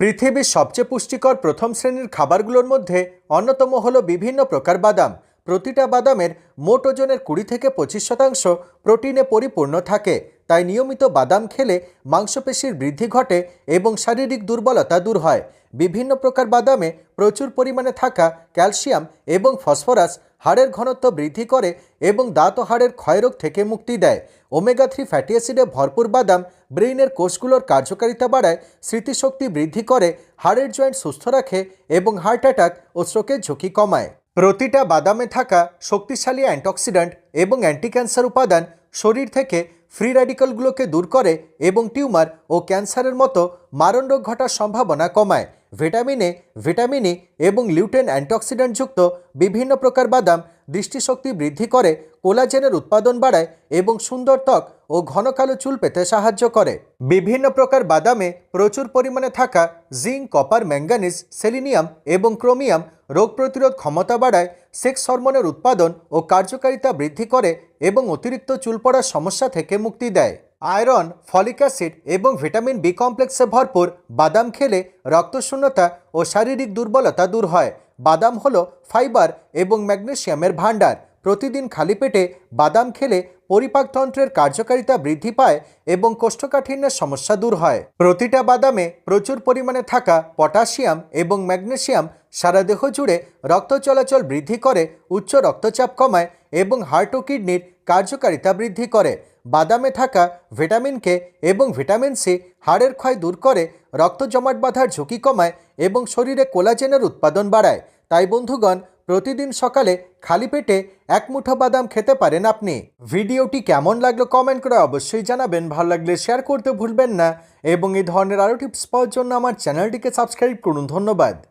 পৃথিবীর সবচেয়ে পুষ্টিকর প্রথম শ্রেণির খাবারগুলোর মধ্যে অন্যতম হল বিভিন্ন প্রকার বাদাম। প্রতিটা বাদামের মোট ওজনের কুড়ি থেকে পঁচিশ শতাংশ প্রোটিনে পরিপূর্ণ থাকে। তাই নিয়মিত বাদাম খেলে মাংসপেশির বৃদ্ধি ঘটে এবং শারীরিক দুর্বলতা দূর হয়। বিভিন্ন প্রকার বাদামে প্রচুর পরিমাণে থাকা ক্যালসিয়াম এবং ফসফরাস হাড়ের ঘনত্ব বৃদ্ধি করে এবং দাঁত ও হাড়ের ক্ষয়রোগ থেকে মুক্তি দেয়। ওমেগা থ্রি ফ্যাটি অ্যাসিডে ভরপুর বাদাম ব্রেইনের কোষগুলোর কার্যকারিতা বাড়ায়, স্মৃতিশক্তি বৃদ্ধি করে, হাড়ের জয়েন্ট সুস্থ রাখে এবং হার্ট অ্যাটাক ও স্ট্রোকের ঝুঁকি কমায়। প্রতিটা বাদামে থাকা শক্তিশালী অ্যান্টিঅক্সিডেন্ট এবং অ্যান্টি ক্যান্সার উপাদান শরীর থেকে ফ্রি র্যাডিক্যালগুলোকে দূর করে এবং টিউমার ও ক্যান্সারের মতো মারণ রোগ ঘটার সম্ভাবনা কমায়। ভিটামিন এ, ভিটামিন ই এবং লিউটেন অ্যান্টিঅক্সিডেন্টযুক্ত বিভিন্ন প্রকার বাদাম দৃষ্টিশক্তি বৃদ্ধি করে, কোলাজেনের উৎপাদন বাড়ায় এবং সুন্দর ত্বক ও ঘন কালো চুল পেতে সাহায্য করে। বিভিন্ন প্রকার বাদামে প্রচুর পরিমাণে থাকা জিঙ্ক, কপার, ম্যাঙ্গানিজ, সেলিনিয়াম এবং ক্রোমিয়াম রোগ প্রতিরোধ ক্ষমতা বাড়ায়, সেক্স হরমোনের উৎপাদন ও কার্যকারিতা বৃদ্ধি করে এবং অতিরিক্ত চুল পড়ার সমস্যা থেকে মুক্তি দেয়। আয়রন, ফলিক অ্যাসিড এবং ভিটামিন বি কমপ্লেক্সে ভরপুর। বাদাম খেলে রক্তশূন্যতা ও শারীরিক দুর্বলতা দূর হয়। বাদাম হলো ফাইবার এবং ম্যাগনেশিয়ামের ভাণ্ডার। প্রতিদিন খালি পেটে বাদাম খেলে পরিপাকতন্ত্রের কার্যকারিতা বৃদ্ধি পায় এবং কোষ্ঠকাঠিন্যের সমস্যা দূর হয়। প্রতিটা বাদামে প্রচুর পরিমাণে থাকা পটাশিয়াম এবং ম্যাগনেশিয়াম সারা দেহ জুড়ে রক্ত চলাচল বৃদ্ধি করে, উচ্চ রক্তচাপ কমায় এবং হার্ট ও কিডনির কার্যকারিতা বৃদ্ধি করে। বাদামে থাকা ভিটামিন কে এবং ভিটামিন সি হাড়ের ক্ষয় দূর করে, রক্ত জমাট বাঁধার ঝুঁকি কমায় এবং শরীরে কোলাজেনের উৎপাদন বাড়ায়। তাই বন্ধুগণ, প্রতিদিন সকালে খালি পেটে এক মুঠো বাদাম খেতে পারেন আপনি। ভিডিওটি কেমন লাগল কমেন্ট করে অবশ্যই জানাবেন। ভালো লাগলে শেয়ার করতে ভুলবেন না। এবং এই ধরনের আরও টিপস পাওয়ার জন্য আমার চ্যানেলটিকে সাবস্ক্রাইব করুন। ধন্যবাদ।